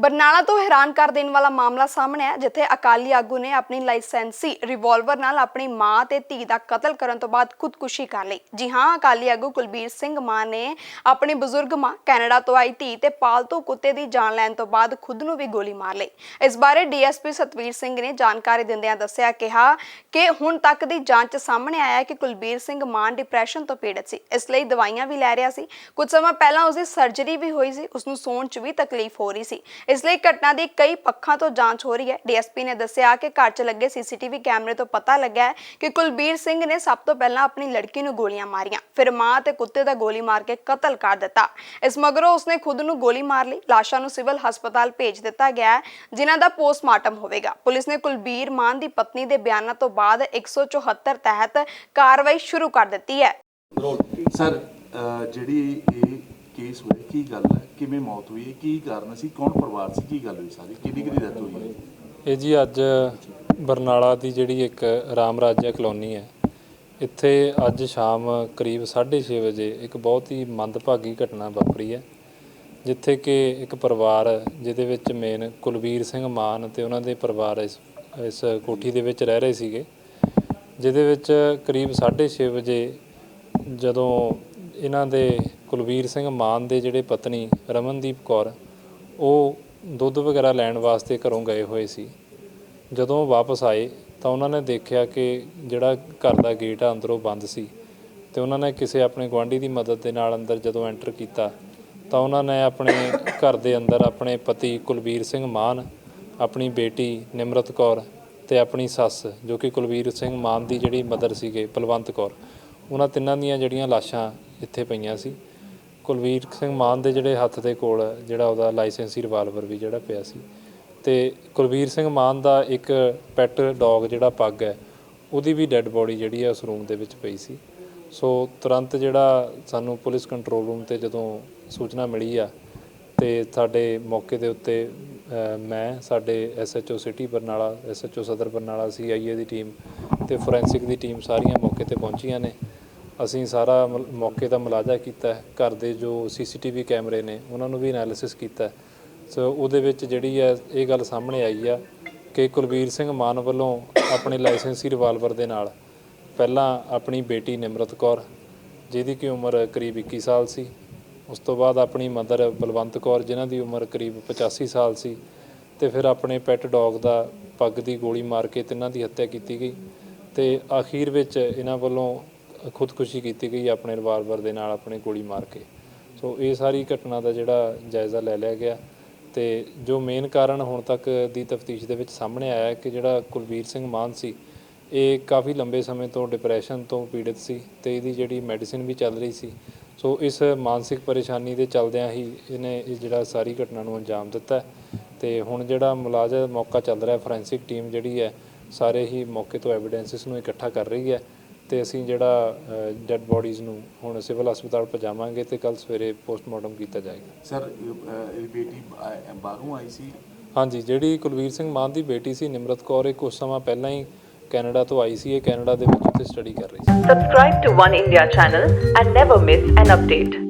ਬਰਨਾਲਾ ਤੋਂ ਹੈਰਾਨ ਕਰ ਦੇਣ ਵਾਲਾ ਮਾਮਲਾ ਸਾਹਮਣੇ ਆਇਆ, ਜਿੱਥੇ ਅਕਾਲੀ ਆਗੂ ਨੇ ਆਪਣੀ ਲਾਇਸੈਂਸੀ ਰਿਵਾਲਵਰ ਨਾਲ ਆਪਣੀ ਮਾਂ ਤੇ ਧੀ ਦਾ ਕਤਲ ਕਰਨ ਤੋਂ ਬਾਅਦ ਖੁਦਕੁਸ਼ੀ ਕਰ ਲਈ। ਜੀ ਹਾਂ, ਅਕਾਲੀ ਆਗੂ ਕੁਲਬੀਰ ਸਿੰਘ ਮਾਨ ਨੇ ਆਪਣੀ ਬਜ਼ੁਰਗ ਮਾਂ ਕੈਨੇਡਾ ਤੋਂ ਆਈ ਧੀ ਤੇ ਪਾਲਤੂ ਕੁੱਤੇ ਦੀ ਜਾਨ ਲੈਣ ਤੋਂ ਬਾਅਦ ਖੁਦ ਨੂੰ ਵੀ ਗੋਲੀ ਮਾਰ ਲਈ। ਇਸ ਬਾਰੇ ਡੀਐਸਪੀ ਸਤਵੀਰ ਸਿੰਘ ਨੇ ਜਾਣਕਾਰੀ ਦਿੰਦਿਆਂ ਦੱਸਿਆ ਕਿਹਾ ਕਿ ਹੁਣ ਤੱਕ ਦੀ ਜਾਂਚ ਸਾਹਮਣੇ ਆਇਆ ਕਿ ਕੁਲਬੀਰ ਸਿੰਘ ਮਾਨ ਡਿਪਰੈਸ਼ਨ ਤੋਂ ਪੀੜਤ ਸੀ। ਇਸ ਲਈ ਦਵਾਈਆਂ ਵੀ ਲੈ ਰਿਹਾ ਸੀ। ਕੁਝ ਸਮਾਂ ਪਹਿਲਾਂ ਉਸਦੀ ਸਰਜਰੀ ਵੀ ਹੋਈ ਸੀ। ਉਸ ਨੂੰ ਸੌਣ 'ਚ ਵੀ ਤਕਲੀਫ ਹੋ ਰਹੀ ਸੀ। ਇਸ ਲਈ ਘਟਨਾ ਦੀ ਕਈ ਪੱਖਾਂ ਤੋਂ ਜਾਂਚ ਹੋ ਰਹੀ ਹੈ। ਡੀਐਸਪੀ ਨੇ ਦੱਸਿਆ ਕਿ ਘਰ 'ਚ ਲੱਗੇ ਸੀਸੀਟੀਵੀ ਕੈਮਰੇ ਤੋਂ ਪਤਾ ਲੱਗਾ ਹੈ ਕਿ ਕੁਲਬੀਰ ਸਿੰਘ ਨੇ ਸਭ ਤੋਂ ਪਹਿਲਾਂ ਆਪਣੀ ਲੜਕੀ ਨੂੰ ਗੋਲੀਆਂ ਮਾਰੀਆਂ, ਫਿਰ ਮਾਂ ਤੇ ਕੁੱਤੇ ਦਾ ਗੋਲੀ ਮਾਰ ਕੇ ਕਤਲ ਕਰ ਦਿੱਤਾ। ਇਸ ਮਗਰੋਂ ਉਸਨੇ ਖੁਦ ਨੂੰ ਗੋਲੀ ਮਾਰ ਲਈ। ਲਾਸ਼ਾਂ ਨੂੰ ਸਿਵਲ ਹਸਪਤਾਲ ਭੇਜ ਦਿੱਤਾ ਗਿਆ ਹੈ, ਜਿਨ੍ਹਾਂ ਦਾ ਪੋਸਟਮਾਰਟਮ ਹੋਵੇਗਾ। ਪੁਲਿਸ ਨੇ ਕੁਲਬੀਰ ਮਾਨ ਦੀ ਪਤਨੀ ਦੇ ਬਿਆਨਾਂ ਤੋਂ ਬਾਅਦ 174 ਤਹਿਤ ਕਾਰਵਾਈ ਸ਼ੁਰੂ ਕਰ ਦਿੱਤੀ ਹੈ। ਸਰ ਜਿਹੜੀ ਇਹ ਕੇਸ ਹੋਇਆ, ਕੀ ਗੱਲ ਹੈ? ਕਿਵੇਂ ਮੌਤ ਹੋਈ? ਹੈ ਕੀ ਕਾਰਨ ਸੀ? ਕੌਣ ਪਰਿਵਾਰ ਸੀ? ਕੀ ਗੱਲ ਹੋਈ ਸਾਰੀ? ਕਿੰਨੀ ਕਿਹਦੀ ਡੈਥ ਹੋਈ ਹੈ? ਇਹ ਜੀ ਅੱਜ ਬਰਨਾਲਾ ਦੀ ਜਿਹੜੀ ਇੱਕ ਰਾਮ ਰਾਜਾ ਕਲੋਨੀ ਹੈ, ਇੱਥੇ ਅੱਜ ਸ਼ਾਮ ਕਰੀਬ 6:30 ਵਜੇ ਇੱਕ ਬਹੁਤ ਹੀ ਮੰਦਭਾਗੀ ਘਟਨਾ ਵਾਪਰੀ ਹੈ, ਜਿੱਥੇ ਕਿ ਇੱਕ ਪਰਿਵਾਰ ਜਿਹਦੇ ਵਿੱਚ ਮੇਨ ਕੁਲਵੀਰ ਸਿੰਘ ਮਾਨ ਤੇ ਉਹਨਾਂ ਦੇ ਪਰਿਵਾਰ ਇਸ ਇਸ ਕੋਠੀ ਦੇ ਵਿੱਚ ਰਹਿ ਰਹੇ ਸੀਗੇ, ਜਿਹਦੇ ਵਿੱਚ ਕਰੀਬ 6:30 ਵਜੇ ਜਦੋਂ ਇਹਨਾਂ ਦੇ ਕੁਲਵੀਰ ਸਿੰਘ ਮਾਨ ਦੇ ਜਿਹੜੇ ਪਤਨੀ ਰਮਨਦੀਪ ਕੌਰ, ਉਹ ਦੁੱਧ ਵਗੈਰਾ ਲੈਣ ਵਾਸਤੇ ਘਰੋਂ ਗਏ ਹੋਏ ਸੀ। ਜਦੋਂ ਵਾਪਸ ਆਏ ਤਾਂ ਉਹਨਾਂ ਨੇ ਦੇਖਿਆ ਕਿ ਜਿਹੜਾ ਘਰ ਦਾ ਗੇਟ ਆ ਅੰਦਰੋਂ ਬੰਦ ਸੀ ਤੇ ਉਹਨਾਂ ਨੇ ਕਿਸੇ ਆਪਣੇ ਗੁਆਂਢੀ ਦੀ ਮਦਦ ਦੇ ਨਾਲ ਅੰਦਰ ਜਦੋਂ ਐਂਟਰ ਕੀਤਾ ਤਾਂ ਉਹਨਾਂ ਨੇ ਆਪਣੇ ਘਰ ਦੇ ਅੰਦਰ ਆਪਣੇ ਪਤੀ ਕੁਲਵੀਰ ਸਿੰਘ ਮਾਨ, ਆਪਣੀ ਬੇਟੀ ਨਿਮਰਤ ਕੌਰ ਤੇ ਆਪਣੀ ਸੱਸ, ਜੋ ਕਿ ਕੁਲਵੀਰ ਸਿੰਘ ਮਾਨ ਦੀ ਜਿਹੜੀ ਮਦਰ ਸੀਗੇ ਬਲਵੰਤ ਕੌਰ, ਉਹਨਾਂ ਤਿੰਨਾਂ ਦੀਆਂ ਜਿਹੜੀਆਂ ਲਾਸ਼ਾਂ ਇੱਥੇ ਪਈਆਂ ਸੀ। ਕੁਲਵੀਰ ਸਿੰਘ ਮਾਨ ਦੇ ਜਿਹੜੇ ਹੱਥ ਦੇ ਕੋਲ ਜਿਹੜਾ ਉਹਦਾ ਲਾਇਸੈਂਸੀ ਰਿਵਾਲਵਰ ਵੀ ਜਿਹੜਾ ਪਿਆ ਸੀ। ਤੇ ਕੁਲਵੀਰ ਸਿੰਘ ਮਾਨ ਦਾ ਇੱਕ ਪੈਟ ਡੌਗ ਜਿਹੜਾ ਪੱਗ ਹੈ, ਉਹਦੀ ਵੀ ਡੈੱਡ ਬੋਡੀ ਜਿਹੜੀ ਹੈ ਉਸ ਰੂਮ ਦੇ ਵਿੱਚ ਪਈ ਸੀ। ਸੋ ਤੁਰੰਤ ਜਿਹੜਾ ਸਾਨੂੰ ਪੁਲਿਸ ਕੰਟਰੋਲ ਰੂਮ ਤੇ ਜਦੋਂ ਸੂਚਨਾ ਮਿਲੀ ਆ, ਤੇ ਸਾਡੇ ਮੌਕੇ ਦੇ ਉੱਤੇ ਮੈਂ, ਸਾਡੇ SHO city Barnala SHO Sadar Barnala CIA ਦੀ ਟੀਮ ਤੇ ਫੋਰੈਂਸਿਕ ਦੀ ਟੀਮ ਸਾਰੀਆਂ ਮੌਕੇ ਤੇ ਪਹੁੰਚੀਆਂ ਨੇ। ਅਸੀਂ ਸਾਰਾ ਮ- ਮੌਕੇ ਦਾ ਮੁਲਾਜ਼ਾ ਕੀਤਾ ਹੈ ਘਰ ਦੇ ਜੋ ਸੀਸੀਟੀਵੀ ਕੈਮਰੇ ਨੇ, ਉਹਨਾਂ ਨੂੰ ਵੀ ਐਨਾਲਿਸਿਸ ਕੀਤਾ ਹੈ। ਸੋ ਉਹਦੇ ਵਿੱਚ ਜਿਹੜੀ ਹੈ, ਇਹ ਗੱਲ ਸਾਹਮਣੇ ਆਈ ਆ ਕਿ ਕੁਲਵੀਰ ਸਿੰਘ ਮਾਨ ਵੱਲੋਂ ਆਪਣੇ ਲਾਇਸੈਂਸੀ ਰਿਵਾਲਵਰ ਦੇ ਨਾਲ ਪਹਿਲਾਂ ਆਪਣੀ ਬੇਟੀ ਨਿਮਰਤ ਕੌਰ, ਜਿਹਦੀ ਕਿ ਉਮਰ ਕਰੀਬ 21 ਸਾਲ ਸੀ, ਉਸ ਤੋਂ ਬਾਅਦ ਆਪਣੀ ਮਦਰ ਬਲਵੰਤ ਕੌਰ, ਜਿਨ੍ਹਾਂ ਦੀ ਉਮਰ ਕਰੀਬ 85 ਸਾਲ ਸੀ, ਤੇ ਫਿਰ ਆਪਣੇ ਪੈਟ ਡੌਗ ਦਾ ਪੱਗ ਦੀ ਗੋਲੀ ਮਾਰ ਕੇ ਤਿੰਨਾਂ ਦੀ ਹੱਤਿਆ ਕੀਤੀ ਗਈ ਤੇ ਅਖੀਰ ਵਿੱਚ ਇਹਨਾਂ ਵੱਲੋਂ ਖੁਦਕੁਸ਼ੀ ਕੀਤੀ ਗਈ ਆਪਣੇ ਰਿਵਾਲਵਰ ਦੇ ਨਾਲ ਆਪਣੇ ਗੋਲੀ ਮਾਰ ਕੇ। ਸੋ ਇਹ ਸਾਰੀ ਘਟਨਾ ਦਾ ਜਿਹੜਾ ਜਾਇਜ਼ਾ ਲੈ ਲਿਆ ਗਿਆ। ਤੇ ਜੋ ਮੇਨ ਕਾਰਨ ਹੁਣ ਤੱਕ ਦੀ ਤਫਤੀਸ਼ ਦੇ ਵਿੱਚ ਸਾਹਮਣੇ ਆਇਆ ਕਿ ਜਿਹੜਾ ਕੁਲਵੀਰ ਸਿੰਘ ਮਾਨ ਸੀ, ਇਹ ਕਾਫੀ ਲੰਬੇ ਸਮੇਂ ਤੋਂ ਡਿਪਰੈਸ਼ਨ ਤੋਂ ਪੀੜਿਤ ਸੀ ਤੇ ਇਹਦੀ ਜਿਹੜੀ ਮੈਡੀਸਿਨ ਵੀ ਚੱਲ ਰਹੀ ਸੀ। ਸੋ ਇਸ ਮਾਨਸਿਕ ਪਰੇਸ਼ਾਨੀ ਦੇ ਚੱਲਦਿਆਂ ਹੀ ਇਹਨੇ ਇਹ ਜਿਹੜਾ ਸਾਰੀ ਘਟਨਾ ਨੂੰ ਅੰਜਾਮ ਦਿੱਤਾ ਹੈ। ਤੇ ਹੁਣ ਜਿਹੜਾ ਮੁਲਾਜ਼ਮ ਮੌਕਾ ਚੱਲ ਰਿਹਾ ਫੋਰੈਂਸਿਕ ਟੀਮ ਜਿਹੜੀ ਹੈ, ਸਾਰੇ ਹੀ ਮੌਕੇ ਤੋਂ ਐਵੀਡੈਂਸਿਸ ਨੂੰ ਇਕੱਠਾ ਕਰ ਰਹੀ ਹੈ। ਤੇ ਅਸੀਂ ਜਿਹੜਾ ਡੈੱਡ ਬੋਡੀਜ਼ ਨੂੰ ਹੁਣ ਸਿਵਲ ਹਸਪਤਾਲ ਪਹੁੰਚਾਵਾਂਗੇ ਤੇ ਕੱਲ ਸਵੇਰੇ ਪੋਸਟਮਾਰਟਮ ਕੀਤਾ ਜਾਏਗਾ। ਸਰ ਇਹ ਬੇਟੀ ਬਾਹਰੋਂ ਆਈ ਸੀ? ਹਾਂਜੀ ਜਿਹੜੀ ਕੁਲਵੀਰ ਸਿੰਘ ਮਾਨ ਦੀ ਬੇਟੀ ਸੀ ਨਿਮਰਤ ਕੌਰ ਇਹ ਕੁਝ ਸਮਾਂ ਪਹਿਲਾਂ ਹੀ ਕੈਨੇਡਾ ਤੋਂ ਆਈ ਸੀ ਇਹ ਕੈਨੇਡਾ ਦੇ ਵਿੱਚ ਉੱਥੇ ਸਟੱਡੀ ਕਰ ਰਹੀ ਸੀ। Subscribe to One India channel and never miss an update.